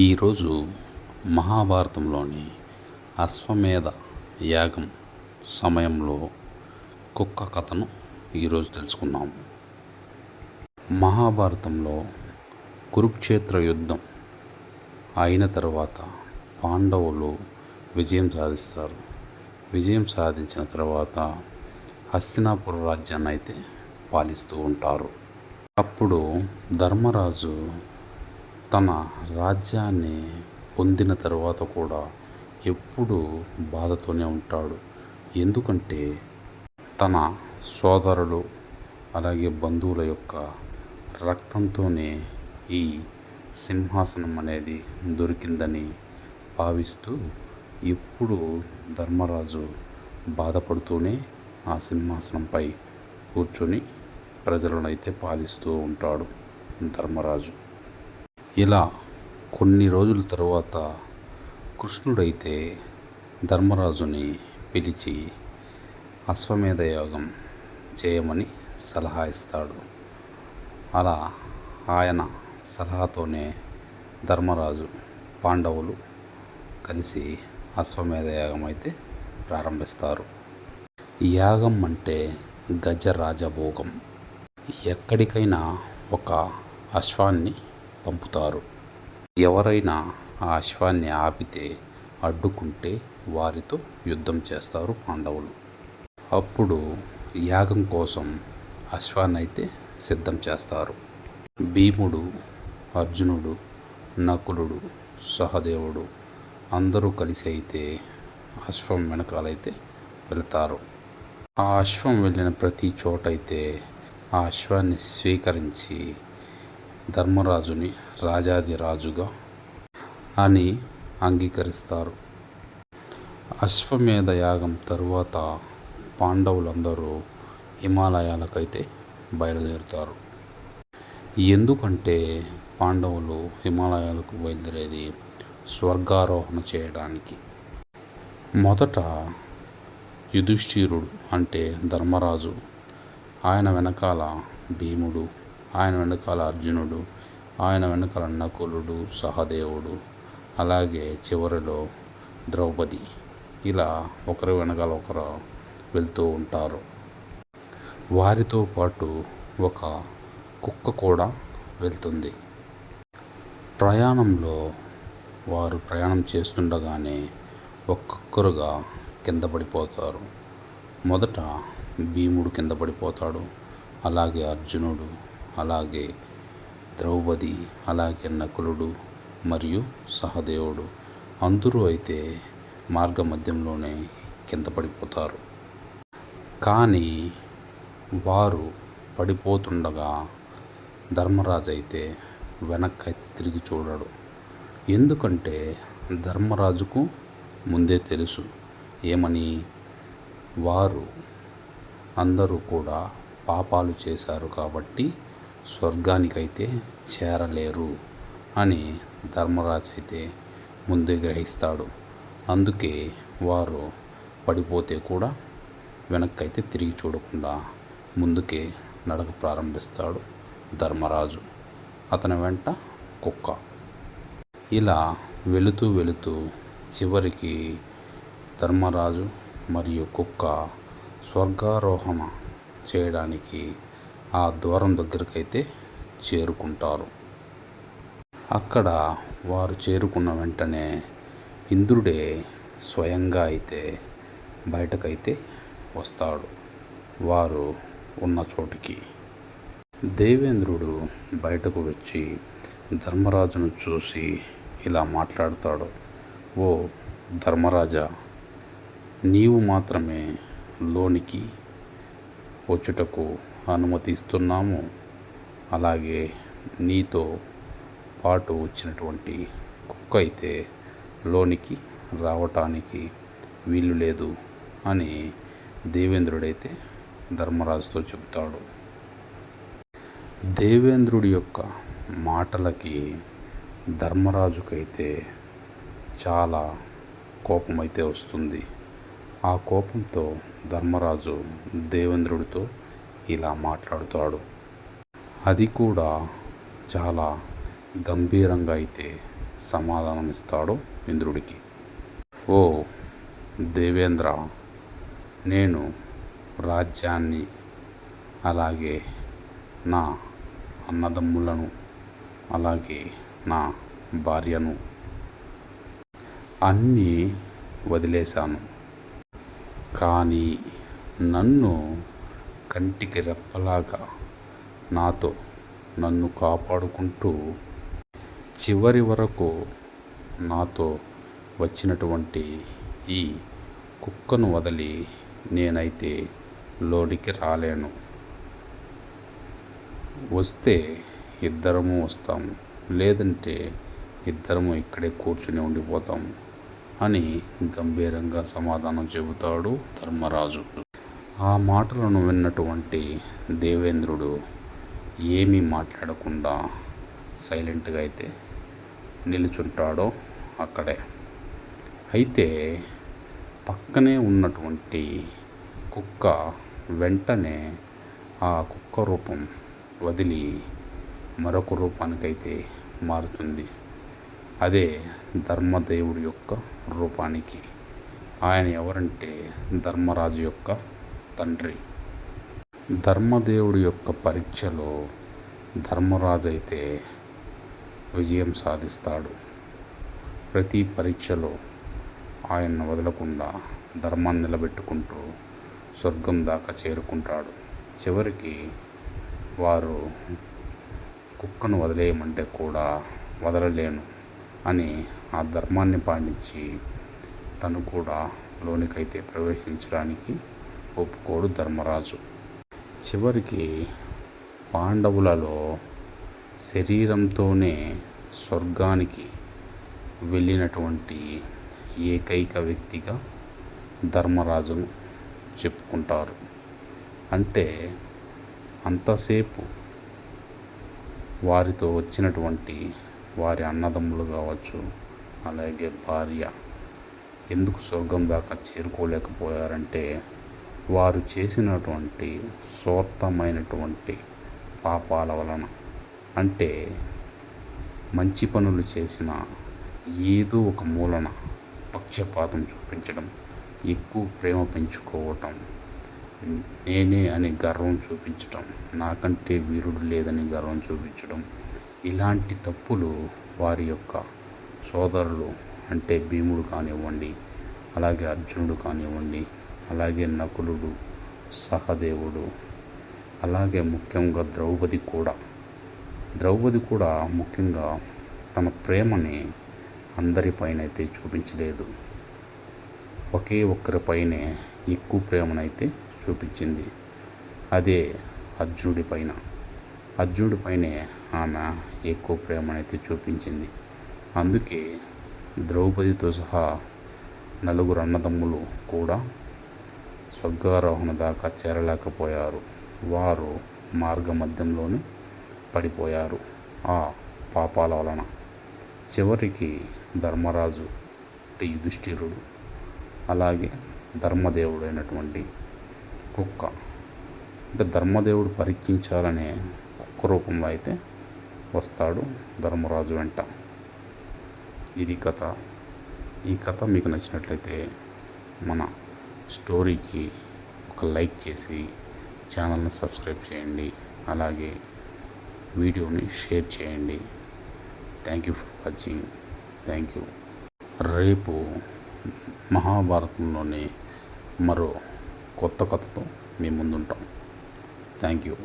ఈరోజు మహాభారతంలోని అశ్వమేధ యాగం సమయంలో కుక్క కథను ఈరోజు తెలుసుకున్నాము మహాభారతంలో కురుక్షేత్ర యుద్ధం అయిన తర్వాత పాండవులు విజయం సాధిస్తారు. విజయం సాధించిన తర్వాత హస్తినాపుర రాజ్యాన్ని అయితే పాలిస్తూ ఉంటారు. అప్పుడు ధర్మరాజు తన రాజ్యాన్ని పొందిన తర్వాత కూడా ఎప్పుడూ బాధతోనే ఉంటాడు. ఎందుకంటే తన సోదరులు అలాగే బంధువుల యొక్క రక్తంతోనే ఈ సింహాసనం అనేది దొరికిందని భావిస్తూ ఎప్పుడు ధర్మరాజు బాధపడుతూనే ఆ సింహాసనంపై కూర్చొని ప్రజలను అయితే పాలిస్తూ ఉంటాడు ధర్మరాజు. ఇలా కొన్ని రోజుల తరువాత కృష్ణుడైతే ధర్మరాజుని పిలిచి అశ్వమేధ యాగం చేయమని సలహా ఇస్తాడు. అలా ఆయన సలహాతోనే ధర్మరాజు పాండవులు కలిసి అశ్వమేధ యాగం అయితే ప్రారంభిస్తారు. యాగం అంటే గజరాజభోగం. ఎక్కడికైనా ఒక అశ్వాన్ని పంపుతారు. ఎవరైనా ఆ అశ్వాన్ని ఆపితే అడ్డుకుంటే వారితో యుద్ధం చేస్తారు పాండవులు. అప్పుడు యాగం కోసం అశ్వాన్ని అయితే సిద్ధం చేస్తారు. భీముడు అర్జునుడు నకులుడు సహదేవుడు అందరూ కలిసి అయితే అశ్వం వెనకాలైతే వెళ్తారు. ఆ అశ్వం వెళ్ళిన ప్రతి చోటైతే ఆ అశ్వాన్ని స్వీకరించి ధర్మరాజుని రాజాది రాజుగా అని అంగీకరిస్తారు. అశ్వమేధ యాగం తరువాత పాండవులందరూ హిమాలయాలకైతే బయలుదేరుతారు. ఎందుకంటే పాండవులు హిమాలయాలకు బయలుదేరేది స్వర్గారోహణ చేయడానికి. మొదట యుధిష్ఠిరుడు అంటే ధర్మరాజు ఆయన వెనకాల భీముడు ఆయన వెనకాల అర్జునుడు ఆయన వెనకాల నకులుడు సహదేవుడు అలాగే చివరిలో ద్రౌపది. ఇలా ఒకరి వెనకాల ఒకరు వెళ్తూ ఉంటారు. వారితో పాటు ఒక కుక్క కూడా వెళ్తుంది. ప్రయాణంలో వారు ప్రయాణం చేస్తుండగానే ఒక్కొక్కరుగా కింద పడిపోతారు. మొదట భీముడు కింద పడిపోతాడు. అలాగే అర్జునుడు అలాగే ద్రౌపది అలాగే నకులుడు మరియు సహదేవుడు అందరూ అయితే మార్గ మధ్యంలోనే కింద పడిపోతారు కానీ వారు పడిపోతుండగా ధర్మరాజు అయితే వెనక్కి అయితే తిరిగి చూడడు. ఎందుకంటే ధర్మరాజుకు ముందే తెలుసు ఏమని? వారు అందరూ కూడా పాపాలు చేశారు కాబట్టి స్వర్గానికైతే చేరలేరు అని ధర్మరాజు అయితే ముందే గ్రహిస్తాడు. అందుకే వారు పడిపోతే కూడా వెనక్కి అయితే తిరిగి చూడకుండా ముందుకే నడక ప్రారంభిస్తాడు ధర్మరాజు. అతని వెంట కుక్క. ఇలా వెళుతూ వెళుతూ చివరికి ధర్మరాజు మరియు కుక్క స్వర్గారోహణ చేయడానికి ఆ ద్వారం దగ్గరకైతే చేరుకుంటారు. అక్కడ వారు చేరుకున్న వెంటనే ఇంద్రుడే స్వయంగా అయితే బయటకైతే వస్తాడు. వారు ఉన్న చోటికి దేవేంద్రుడు బయటకు వచ్చి ధర్మరాజును చూసి ఇలా మాట్లాడతాడు. ఓ ధర్మరాజా నీవు మాత్రమే లోనికి వచ్చుటకు అనుమతిస్తున్నాము అలాగే నీతో పాటు వచ్చినటువంటి కుక్క అయితే లోనికి రావటానికి వీలు లేదు అని దేవేంద్రుడైతే ధర్మరాజుతో చెప్తాడు. దేవేంద్రుడి యొక్క మాటలకి ధర్మరాజుకైతే చాలా కోపమైతే వస్తుంది. ఆ కోపంతో ధర్మరాజు దేవేంద్రుడితో ఇలా మాట్లాడుతాడు. అది కూడా చాలా గంభీరంగా అయితే సమాధానం ఇస్తాడు ఇంద్రుడికి. ఓ దేవేంద్ర నేను రాజ్యాన్ని అలాగే నా అన్నదమ్ములను అలాగే నా భార్యను అన్నీ వదిలేశాను. కానీ నన్ను కంటికి రెప్పలాగా నాతో నన్ను కాపాడుకుంటూ చివరి వరకు నాతో వచ్చినటువంటి ఈ కుక్కను వదిలి నేనైతే లోనికి రాలేను. వస్తే ఇద్దరము వస్తాము లేదంటే ఇద్దరము ఇక్కడే కూర్చుని ఉండిపోతాము అని గంభీరంగా సమాధానం చెబుతాడు ధర్మరాజు. ఆ మాటలను విన్నటువంటి దేవేంద్రుడు ఏమీ మాట్లాడకుండా సైలెంట్గా అయితే నిలుచుంటాడో అక్కడే. అయితే పక్కనే ఉన్నటువంటి కుక్క వెంటనే ఆ కుక్క రూపం వదిలి మరొక రూపానికైతే మారుతుంది. అదే ధర్మదేవుడి యొక్క రూపానికి. ఆయన ఎవరంటే ధర్మరాజు యొక్క తండ్రి. ధర్మదేవుడి యొక్క పరీక్షలో ధర్మరాజు అయితే విజయం సాధిస్తాడు. ప్రతి పరీక్షలో ఆయన్ను వదలకుండా ధర్మాన్ని నిలబెట్టుకుంటూ స్వర్గం దాకా చేరుకుంటాడు. చివరికి వారు కుక్కను వదిలేయమంటే కూడా వదలలేను అని ఆ ధర్మాన్ని పాటించి తను కూడా లోనికైతే ప్రవేశించడానికి ఒప్పుకోడు ధర్మరాజు. చివరికి పాండవులలో శరీరంతోనే స్వర్గానికి వెళ్ళినటువంటి ఏకైక వ్యక్తిగా ధర్మరాజును చెప్పుకుంటారు. అంటే అంతసేపు వారితో వచ్చినటువంటి వారి అన్నదమ్ములు కావచ్చు అలాగే భార్య ఎందుకు స్వర్గం దాకా చేరుకోలేకపోయారంటే వారు చేసినటువంటి సోత్తమైనటువంటి పాపాల వలన. అంటే మంచి పనులు చేసిన ఏదో ఒక మూలన పక్షపాతం చూపించడం ఎక్కువ ప్రేమ పెంచుకోవటం నేనే అని గర్వం చూపించటం నాకంటే వీరుడు లేదని గర్వం చూపించడం ఇలాంటి తప్పులు వారి యొక్క సోదరులు అంటే భీముడు కానివ్వండి అలాగే అర్జునుడు కానివ్వండి అలాగే నకులుడు సహదేవుడు అలాగే ముఖ్యంగా ద్రౌపది కూడా. ద్రౌపది కూడా ముఖ్యంగా తన ప్రేమని అందరిపైన అయితే చూపించలేదు. ఒకే ఒక్కరిపైనే ఎక్కువ ప్రేమనైతే చూపించింది. అదే అర్జునుడిపైన పైన. పైనే ఆమె ఎక్కువ ప్రేమనైతే చూపించింది. అందుకే ద్రౌపదితో సహా నలుగురు అన్నదమ్ములు కూడా స్వర్గారోహణ దాకా చేరలేకపోయారు. వారు మార్గ మధ్యంలోనే పడిపోయారు. ఆ పాపాల వలన. చివరికి ధర్మరాజు అంటే యుధిష్ఠిరుడు అలాగే ధర్మదేవుడు అయినటువంటి కుక్క అంటే ధర్మదేవుడు పరీక్షించాలనే కుక్క రూపంలో అయితే వస్తాడు ధర్మరాజు వెంట. ఇది కథ. ఈ కథ మీకు నచ్చినట్లయితే మన స్టోరీకి ఒక లైక్ చేసి ఛానల్ని సబ్స్క్రైబ్ చేయండి. అలాగే వీడియోని షేర్ చేయండి. Thank you for watching. Thank you. రేపు మహాభారతంలోని మరో కొత్త కథతో మీ ముందుంటాం. Thank you.